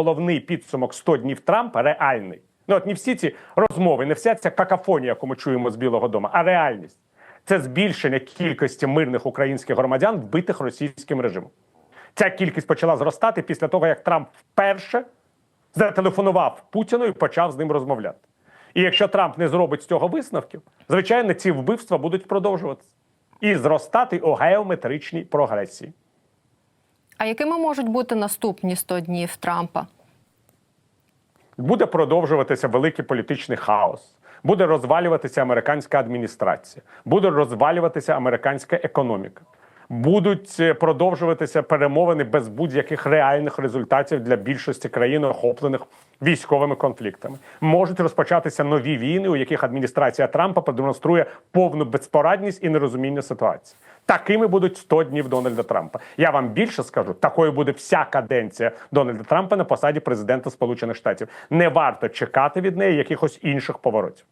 головний підсумок 100 днів Трампа реальний. Ну от не всі ці розмови, не вся ця какафонія, яку ми чуємо з Білого Дому, а реальність це збільшення кількості мирних українських громадян, вбитих російським режимом. Ця кількість почала зростати після того, як Трамп вперше зателефонував Путіну і почав з ним розмовляти. І якщо Трамп не зробить з цього висновків, звичайно, ці вбивства будуть продовжуватися і зростати у геометричній прогресії. А якими можуть бути наступні 100 днів Трампа? Буде продовжуватися великий політичний хаос, буде розвалюватися американська адміністрація, буде розвалюватися американська економіка. Будуть е, продовжуватися перемовини без будь-яких реальних результатів для більшості країн, охоплених військовими конфліктами. Можуть розпочатися нові війни, у яких адміністрація Трампа продемонструє повну безпорадність і нерозуміння ситуації. Такими будуть 100 днів Дональда Трампа. Я вам більше скажу, такою буде вся каденція Дональда Трампа на посаді президента Сполучених Штатів. Не варто чекати від неї якихось інших поворотів.